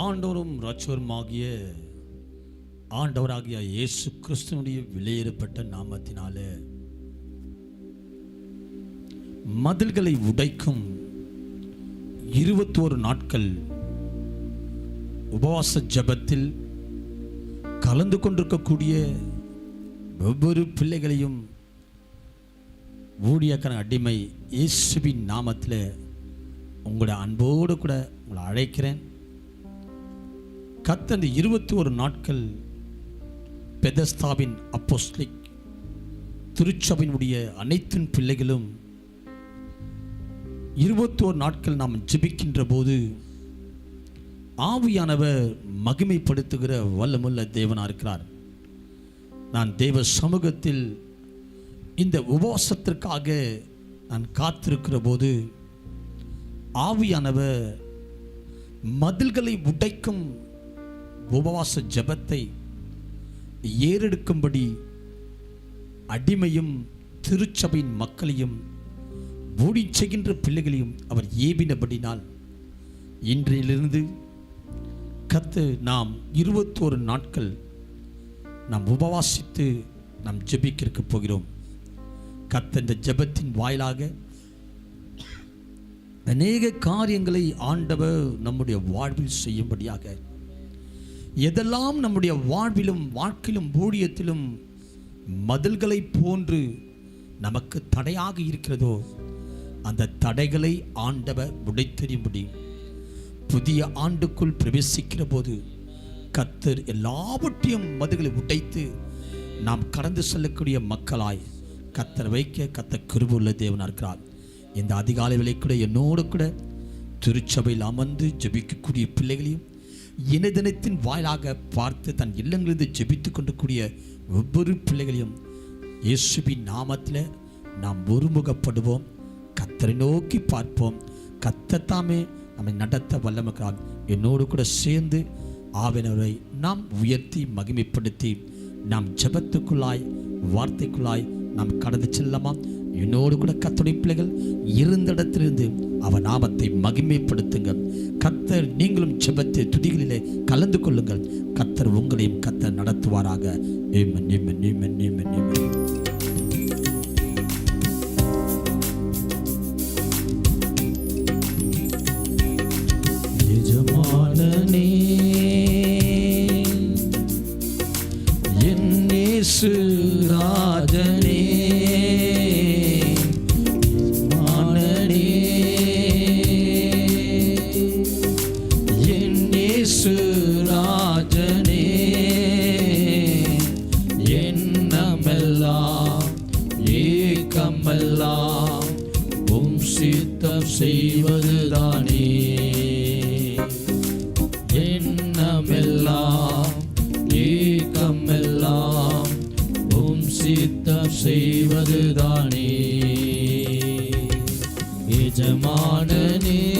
ஆண்டவரும் ரட்சவருமாகிய ஆண்டவராகிய இயேசு கிறிஸ்துவனுடைய விலையேறப்பட்ட நாமத்தினால மதில்களை உடைக்கும் இருபத்தோரு நாட்கள் உபவாச ஜெபத்தில் கலந்து கொண்டிருக்கக்கூடிய ஒவ்வொரு பிள்ளைகளையும் ஊழியக்கான அடிமை இயேசுவின் நாமத்தில் உங்களுடைய அன்போடு கூட உங்களை அழைக்கிறேன். கத்த அந்த இருபத்தி ஒரு நாட்கள் பெதஸ்தாவின் அப்போஸ்லிக் திருச்சபையினுடைய அனைத்தின் பிள்ளைகளும் இருபத்தோரு நாட்கள் நாம் ஜெபிக்கின்ற போது ஆவியானவர் மகிமைப்படுத்துகிற வல்லமுள்ள தேவனாக இருக்கிறார். நான் தேவ சமூகத்தில் இந்த உபவாசத்திற்காக நான் காத்திருக்கிற போது ஆவியானவர் மதில்களை உடைக்கும் உபவாச ஜெபத்தை ஏறெடுக்கும்படி அடிமையும் திருச்சபையின் மக்களையும் ஊடி செய்கின்ற பிள்ளைகளையும் அவர் ஏவினபடினால் இன்றையிலிருந்து கத்து நாம் இருபத்தோரு நாட்கள் நாம் உபவாசித்து நாம் ஜெபிக்க போகிறோம். கத்த இந்த ஜெபத்தின் வாயிலாக அநேக காரியங்களை ஆண்டவர் நம்முடைய வாழ்வில் செய்யும்படியாக எதெல்லாம் நம்முடைய வாழ்விலும் வாழ்க்கையிலும் ஊழியத்திலும் மதில்களை போன்று நமக்கு தடையாக இருக்கிறதோ அந்த தடைகளை ஆண்டவர் உடைத்தெறியும்படி புதிய ஆண்டுக்குள் பிரவேசிக்கிற போது கத்தர் எல்லாவற்றையும் மதுகளை உடைத்து நாம் கடந்து செல்லக்கூடிய மக்களாய் கத்தர் வைக்க கத்த கிருபுள்ள தேவனாக இருக்கிறார். இந்த அதிகாலை விலை கூட என்னோடு கூட திருச்சபையில் அமர்ந்து ஜெபிக்கக்கூடிய பிள்ளைகளையும் இணையதனத்தின் வாயிலாக பார்த்து தன் இல்லங்களிலிருந்து ஜெபித்து கொண்டக்கூடிய ஒவ்வொரு பிள்ளைகளையும் இயேசுபின் நாமத்தில் நாம் ஒருமுகப்படுவோம். கத்தரை நோக்கி பார்ப்போம். கத்தத்தாமே நம்மை நடத்த வல்லமக்கிறார் என்னோடு கூட சேர்ந்து ஆவினவரை நாம் உயர்த்தி மகிமைப்படுத்தி நாம் ஜெபத்துக்குள்ளாய் வார்த்தைக்குள்ளாய் நாம் கடந்து செல்லமா என்னோடு கூட கத்துடைய பிள்ளைகள் இருந்த இடத்திலிருந்து அவன் நாமத்தை மகிமைப்படுத்துங்க கத்தர் நீங்களும் செபத்து துதிகளிலே கலந்து கொள்ளுங்கள். கத்தர் உங்களையும் கத்தர் நடத்துவாராக. ஏமன் ஏமன் ஏமன் ஏமன் ஏமன் எண்ணமெல்லாம் ஏக்கமெல்லாம் உம் சித்தம் செய்வதுதானே. எஜமானனே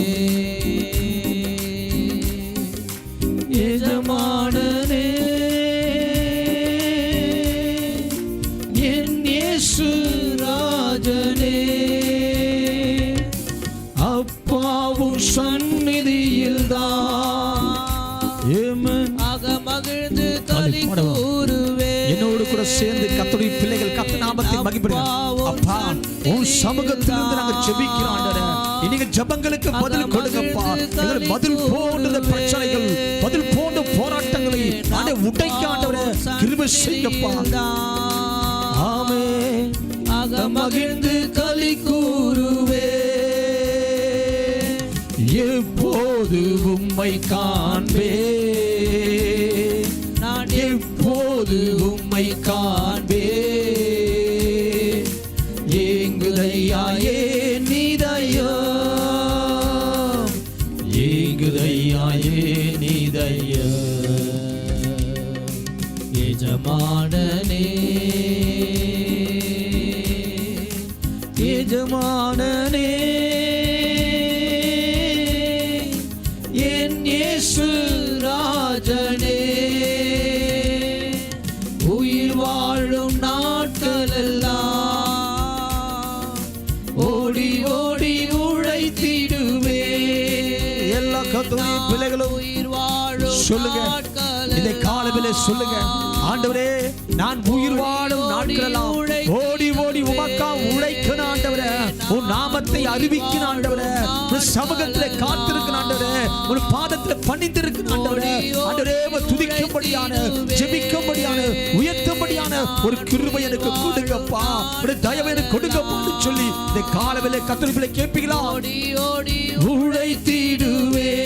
சேர்ந்து கத்தருடைய பிள்ளைகள் கத்த நாமத்தை மகிப்படுங்க அப்பா உன் சமூகத்திலிருந்து நாங்க ஜெபிக்கிறோம் ஆண்டவரே. இன்னைக்கு ஜெபங்களுக்கு பதில் கொடுங்கப்பா. எங்கள் பதில் போன்ற பிரச்சனைகள் பதில் போன்ற போராட்டங்களை ஆண்டே உடைக்க ஆண்டவரே கிருபை செய்யப்பா. ஆமே ஆக மகிழ்ந்து களி கூறுவே. எப்போது உம்மை காண்பே? நான் எப்போது உம்மை உழைத்திடுவே பிள்ளைகளும் சொல்லுங்க. நாட்கள் இதை காலவிலே சொல்லுங்க. ஆண்டவரே நான் உயிர் வாழும் நாட்களெல்லாம் ஓடி ஓடி உமக்கா உழைக்கணும் ஆண்டவரே. உன் நாமத்தை அறிவிக்கணும் ஆண்டவரே. உன் சமூகத்திலே காத்திருக்கணும் ஆண்டவரே. உன் பாதத்திலே பணிந்திருக்கணும் ஆண்டவரே. ஆண்டவரே துதிக்கும்படியான ஜெபிக்கும்படியான உயர்த்தும்படியான ஒரு கிருபை எனக்கு கொடுங்கப்பா. ஒரு தயவு எனக்கு கொடுங்கப்பான்னு சொல்லி இந்த காலவிலே கத்திரிப்பிலை கேட்பீங்களா? உழைத்திடுவேன்.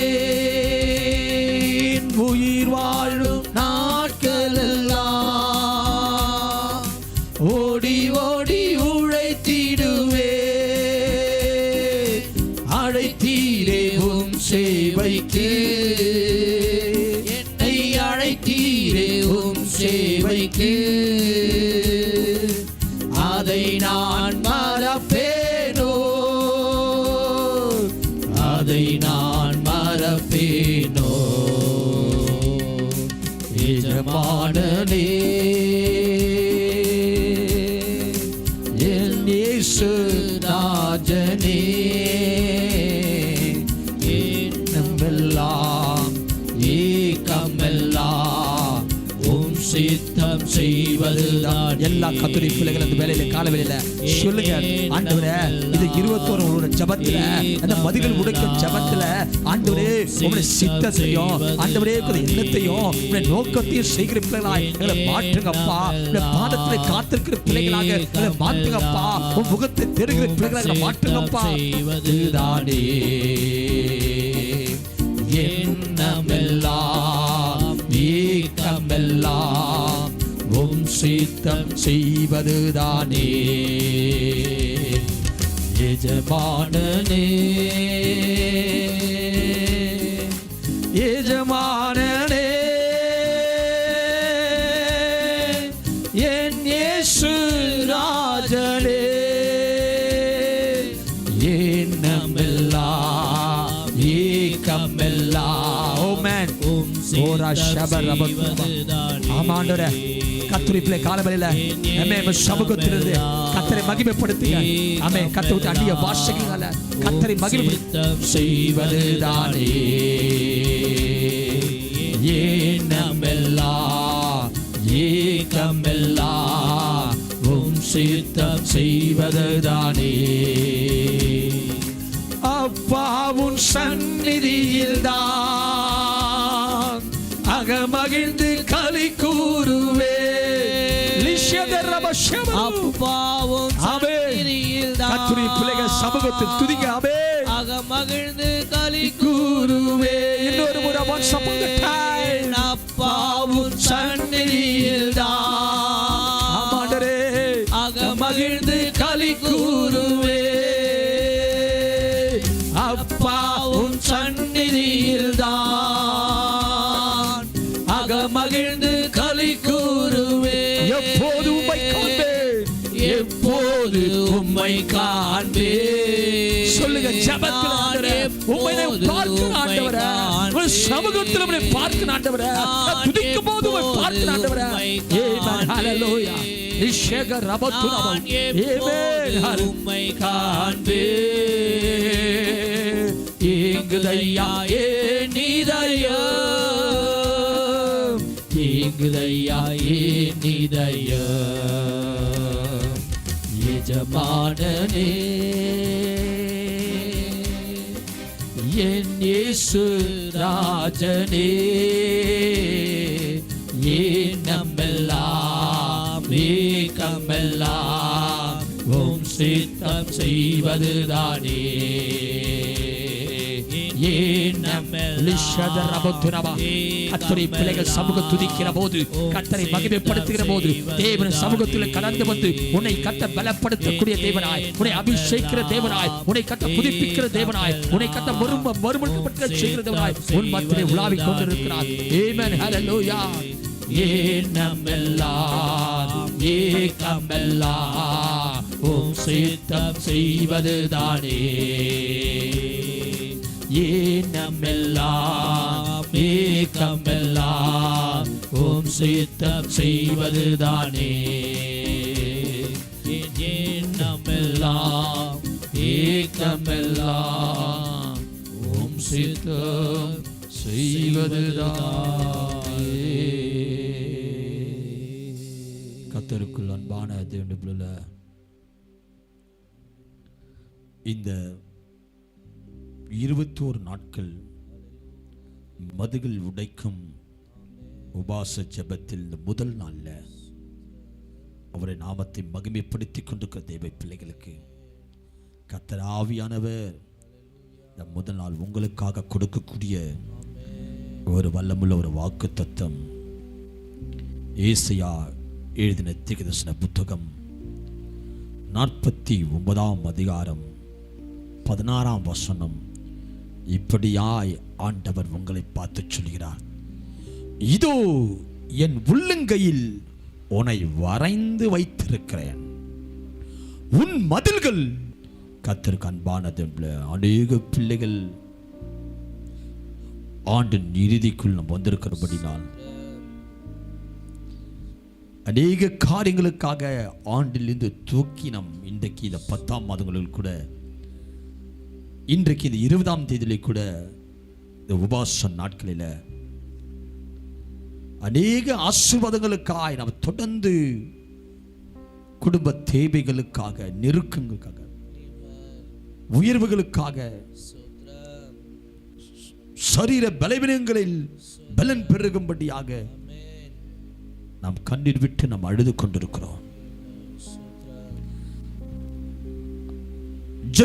உயிர் செய்வதுதான் எல்லா கத்துரை பிள்ளைகள் அந்த வேலையில கால வேலையில சொல்லுங்க ஆண்டவரே இது இருபத்தோரு உங்களோட ஜபத்துல அந்த மதிகள் உடைக்க ஜபத்துல ஆண்டவரே உங்களுடைய சித்தத்தையும் ஆண்டவரே எண்ணத்தையும் உங்களுடைய நோக்கத்தையும் செய்கிற பிள்ளைகளாய் எங்களை மாற்றுங்கப்பா. உங்களுடைய பாதத்துல காத்திருக்கிற பிள்ளைகளாக எங்களை மாற்றுங்கப்பா. உன் முகத்தை தெரிகிற பிள்ளைகளாக மாற்றுங்கப்பா. இதுதானே. சித்தம் செய்வதுதானே. எஜமானனே. எஜமானனே. என் ஓரா ஷபரபத்துவா. ஆமா ஆண்டவரே கத்துரிப்பிலே காலவெளியில நம்மை சமூகத்திலிருந்து கத்தரை மகிமைப்படுத்துங்க. ஆமே கத்தை விட்டு அந்நிய வாசகங்களால கத்தரை மகிமை செய்வதுதானே. உம் சித்தம் செய்வதுதானே. அப்பாவும் சந்நிதியில் தான் அகமகிழ்ந்து களி கூறுவே. அப்பாவும் பிள்ளைகள் சமூகத்தில் துதிங்க அவே அக மகிழ்ந்து களி கூறுவே. இன்னொரு முறை a time. அப்பாவும் சந்நிதியில் தான் ஆமாண்டரே அக மகிழ்ந்து களி கூறுவே. அப்பாவும் சந்நிதியில் தான் உம்மை காண்பேன் சொல்லுங்க ஜெபத்தில் உம்மை நான் பார்க்கிறேன் ஆண்டவரே. உன் சமூகத்தில் உம்மை பார்க்கிறேன் ஆண்டவரே. துதிக்கும் போது உம்மை பார்க்கிறேன் ஆண்டவரே. ஆமென் ஹalleluya நிஷேக ரபத்து உம்மை காண்பே. ஏங்குதையா ஏ நீதையா. ஏங்குதையா ஏ நீதையா. எஜமானனே என் இயேசு ராஜனே ஏனமெல்லாம் ஏக்கமெல்லாம் உம் சித்தம் செய்வதுதானே. கத்தரை பிள்ளைகள் சமூக துதிக்கிற போது கத்தரை மகிமைப்படுத்துகிற போது தேவன் சமூகத்தில் கலந்து வந்து உன்னை கத்த பலப்படுத்தக்கூடிய தேவனாய் உன்னை அபிஷேகிக்கிற தேவனாய் உன்னை கத்த புதுப்பிக்கிற தேவனாய் உன்னை கத்த மறும மறுமணப்பட்ட செய்கிற தேவனாய் உன் மத்திலே உலாவிக் கொண்டிருக்கிறார். ஆமென் ஹalleluya ஏனமெல்லாம் ஏக்கமெல்லாம் உம் சித்தம் செய்வதுதானே. ஏனமெல்லாம் ஏக்கமெல்லாம் உம் சித்தம் செய்வதுதானே. ஏனமெல்லாம் ஏக்கமெல்லாம் ஓம் சித்தம் செய்வதுதானே. கத்தருக்குள் அன்பான தேவனுக்குள்ள இந்த இருபத்தோரு நாட்கள் மதுகள் உடைக்கும் உபாச ஜெபத்தில் இந்த முதல் நாளில் அவரை நாமத்தை மகிமைப்படுத்தி கொண்டிருக்கிற தேவ பிள்ளைகளுக்கு கத்தர் ஆவியானவர் இந்த முதல் நாள் உங்களுக்காக கொடுக்கக்கூடிய ஒரு வல்லமுள்ள ஒரு வாக்கு தத்துவம் ஏசையா எழுதின திகதர்சன புத்தகம் நாற்பத்தி ஒன்பதாம் அதிகாரம் பதினாறாம் வசனம். இப்படியாய் ஆண்டவர் உங்களை பார்த்து சொல்கிறார். இதோ என் உள்ளங்கையில் உன்னை வரைந்து வைத்திருக்கிறேன். உன் மதில்கள் கத்திற்கு அன்பானது அநேக பிள்ளைகள் ஆண்டின் இறுதிக்குள் நம்ம வந்திருக்கிறபடினால் அநேக காரியங்களுக்காக ஆண்டிலிருந்து தூக்கி நம் இன்றைக்கு இந்த பத்தாம் மாதங்களில் கூட இன்றைக்கு இந்த இருபதாம் தேதியிலே கூட இந்த உபாச நாட்களில் அநேக ஆசீர்வாதங்களுக்காக நாம் தொடர்ந்து குடும்ப தேவைகளுக்காக நெருக்கங்களுக்காக உயர்வுகளுக்காக சரீர பலவீனங்களில் பலன் பெருகும்படியாக நாம் கண்ணீர் விட்டு நாம் அழுது கொண்டிருக்கிறோம்.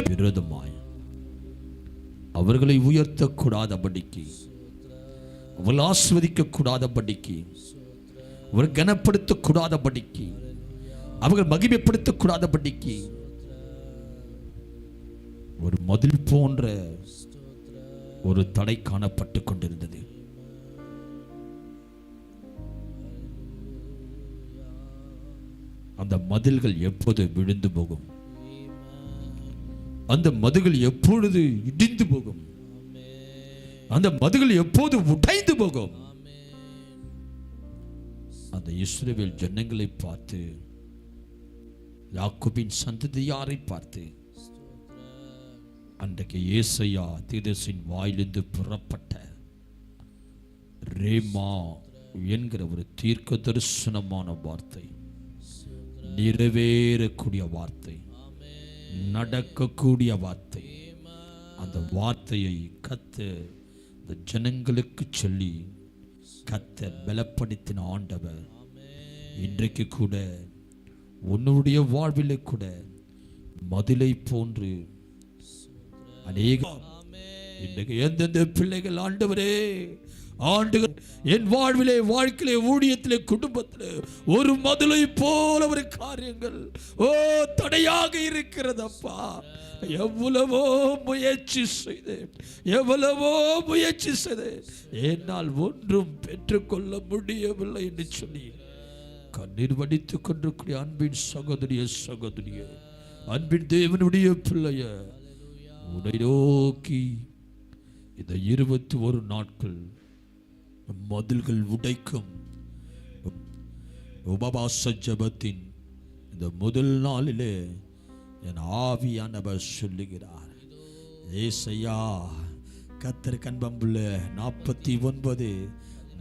விரோதமாய் அவர்களை உயர்த்தக்கூடாதபடிக்கு அவர்கள் ஆஸ்வதிக்க கூடாதபடிக்கு அவர் கனப்படுத்தக்கூடாதபடிக்கு அவர்கள் மகிமைப்படுத்தக்கூடாதபடிக்கு ஒரு மதில் போன்ற ஒரு தடை காணப்பட்டு கொண்டிருந்தது. அந்த மதில்கள் எப்போது விழுந்து போகும்? அந்த மதுகள் எப்பொழுது இடிந்து போகும்? அந்த மதுகள் எப்போது உடைந்து போகும்? அந்த இஸ்ரேவேல் ஜனங்களை பார்த்து யாக்கோபின் சந்ததியாரை பார்த்து அன்றைக்கு ஏசையா தீதசின் வாயிலிருந்து புறப்பட்ட ரேமா என்கிற ஒரு தீர்க்க தரிசனமான வார்த்தை நிறைவேறக்கூடிய வார்த்தை. நடக்கக்கூடிய வார்த்தை. அந்த வார்த்தையை கத்த இந்த ஜனங்களுக்கு சொல்லி கத்த பலப்படுத்தின ஆண்டவர் இன்றைக்கு கூட உன்னுடைய வாழ்வில் கூட மதிலை போன்று அநேக இன்றைக்கு எந்தெந்த பிள்ளைகள் ஆண்டவரே ஆண்டுகள் என் வாழ்விலே வாழ்க்கையிலே ஊழியத்திலே குடும்பத்திலே ஒரு மதுளை போல ஒரு காரியங்கள் ஓ தடையாக இருக்கிறதப்பா. எவ்வளவோ முயற்சி செய்தேன் எவ்வளவோ முயற்சி செய்தேன். என்னால் ஒன்றும் பெற்றுக்கொள்ள முடியவில்லை என்று சொல்லி கண்ணீர் வடித்துக் கொண்டிருக்கிற அன்பின் சகோதரிய சகோதரிய அன்பின் தேவனுடைய பிள்ளைய உன்னை நோக்கி இந்த இருபத்தி ஒரு நாட்கள் மதில்கள் உடைக்கும். உபவாச ஜபத்தின் இந்த முதல் நாளிலே என் ஆவியானவர் சொல்லுகிறார் ஏசையா கத்தர் கண்பம்புள்ள நாற்பத்தி ஒன்பது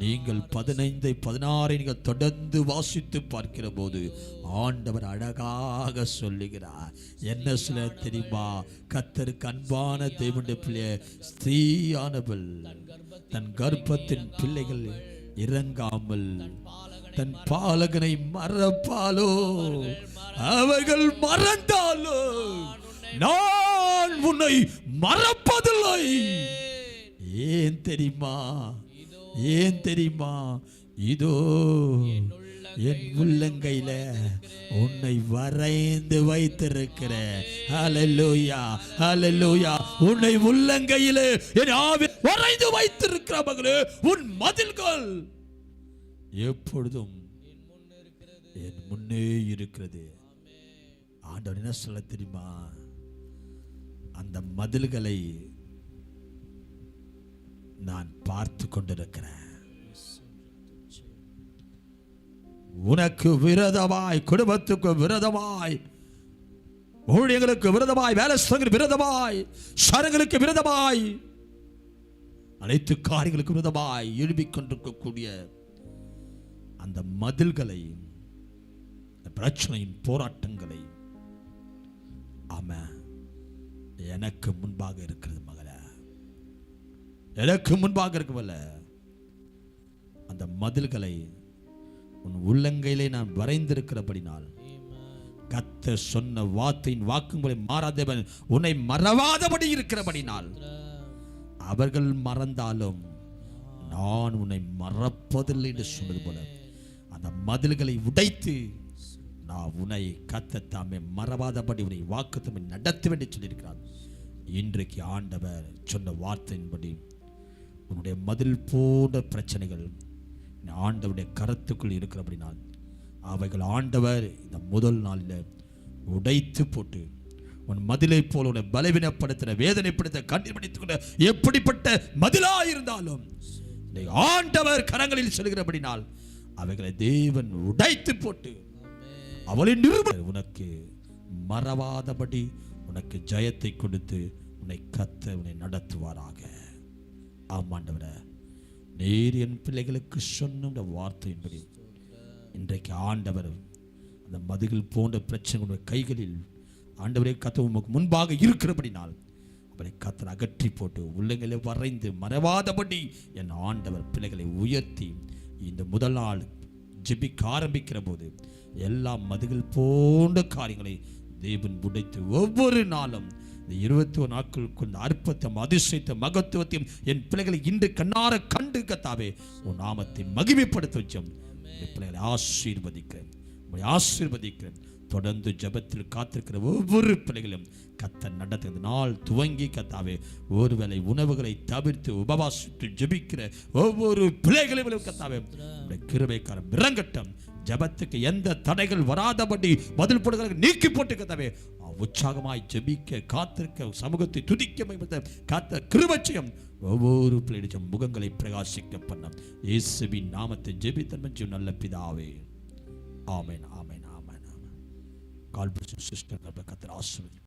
நீங்கள் பதினைந்தை பதினாறை நீங்கள் தொடர்ந்து வாசித்து பார்க்கிற போது ஆண்டவர் அழகாக சொல்லுகிறார். என்ன சொல்ல தெரியுமா? கத்தருக்கு அன்பான தேவனுடைய பிள்ளைய ஸ்திரீயானவள் தன் கர்ப்பத்தின் பிள்ளைகள் இறங்காமல் தன் பாலகனை மறப்பாலோ அவர்கள் மறந்தாலோ? நான் உன்னை மறப்பதில்லை. ஏன் தெரியுமா? ஏன் தெரியுமா? இதோ என் உள்ளங்கையில உன்னை வரைந்து வைத்திருக்கிற. ஹalleluya ஹalleluya உன்னை உள்ளங்கையில என் ஆவி வரைந்து வைத்திருக்கிற மகளே உன் மதில்கள் எப்பொழுதும் என் முன்னே இருக்கிறது. ஆண்டவர் என்ன சொல்ல தெரியுமா? அந்த மதில்களை நான் பார்த்து கொண்டிருக்கிறேன். உனக்கு விரதமாய் குடும்பத்துக்கு விரதமாய் ஊழியர்களுக்கு விரதமாய் வேலை விரதமாய் சரங்களுக்கு விரதமாய் அனைத்து காரியங்களுக்கு விரதமாய் எழுப்பிக் கொண்டிருக்கக்கூடிய அந்த மதில்களை பிரச்சனையின் போராட்டங்களை ஆமா எனக்கு முன்பாக இருக்கிறது மகள. எனக்கு முன்பாக இருக்கவல்ல. அந்த மதில்களை உன் உள்ளங்கையிலே நான் வரைந்திருக்கிறபடினால் கத்த சொன்ன வார்த்தையின் வாக்குங்களை மாறாதவன் உன்னை மறவாதபடி இருக்கிறபடினால் அவர்கள் மறந்தாலும் நான் உன்னை மறப்பதில்லை என்று சொன்னது போல அந்த மதில்களை உடைத்து நான் உன்னை கத்த தாமே மறவாதபடி உன்னை வாக்குத்தமை நடத்துவேன் என்று சொல்லியிருக்கிறார். இன்றைக்கு ஆண்டவர் சொன்ன வார்த்தையின்படி உன்னுடைய மதில் போன்ற பிரச்சனைகள் நீ ஆண்டவருடைய கரத்துக்குள் இருக்கிறபடினால் அவைகள் ஆண்டவர் இந்த முதல் நாளில் உடைத்து போட்டு உன் மதிலை போல உன்னை பலவீனப்படுத்தின வேதனைப்படுத்த கண்டிப்படுத்திக் கொண்ட எப்படிப்பட்ட மதிலா இருந்தாலும் ஆண்டவர் கரங்களில் செல்கிறபடினால் அவைகளை தேவன் உடைத்து போட்டு அவளின் நிருப உனக்கு மறவாதபடி உனக்கு ஜெயத்தை கொடுத்து உன்னை கத்த உன்னை நடத்துவாராக. ஆமாண்டவர. நேர் என் பிள்ளைகளுக்கு சொன்ன வார்த்தையின்படி இன்றைக்கு ஆண்டவர் அந்த மதுகள் போன்ற பிரச்சனைகளுடைய கைகளில் ஆண்டவரே கத்த உமக்கு முன்பாக இருக்கிறபடினால் அவரை கத்தர் அகற்றி போட்டு உள்ளங்களை வரைந்து மறவாதபடி என் ஆண்டவர் பிள்ளைகளை உயர்த்தி இந்த முதல் நாள் ஜெபிக்க ஆரம்பிக்கிற போது எல்லா மதுகள் போன்ற காரியங்களை தேவன் உடைத்து ஒவ்வொரு நாளும் இந்த இருபத்தி ஒரு நாட்களுக்கு இந்த அற்பத்தையும் அதிசயத்தை மகத்துவத்தையும் என் பிள்ளைகளை இன்று கண்ணார கண்டு கத்தாவே உன் நாமத்தை மகிமைப்படுத்த வச்சோம் என் பிள்ளைகளை ஆசீர்வதிக்கிறேன். உங்களை ஆசீர்வதிக்கிறேன். தொடர்ந்து ஜெபத்தில் காத்திருக்கிற ஒவ்வொரு பிள்ளைகளும் கத்த நடத்த நாள் துவங்கி கத்தாவே ஒருவேளை உணவுகளை தவிர்த்து உபவாசித்து ஜெபிக்கிற ஒவ்வொரு பிள்ளைகளையும் கத்தாவே உடைய கிருபைக்காரம் இறங்கட்டும். ஜெபத்துக்கு எந்த தடைகள் வராதபடி பதில் போடுகிற நீக்கி போட்டு கத்தாவே உற்சாகமாய் ஜெபிக்க காத்திருக்க சமூகத்தை துதிக்க காத்த கிருபச்சயம் ஒவ்வொரு பிள்ளைகளும் முகங்களை பிரகாசிக்க பண்ண இயேசுவின் நாமத்தை ஜெபித்தன் நல்ல பிதாவே. ஆமேன் ஆமேன். ஆமென் ஆமென் கால் சிஸ்டர் கத்திர ஆசிர்வதி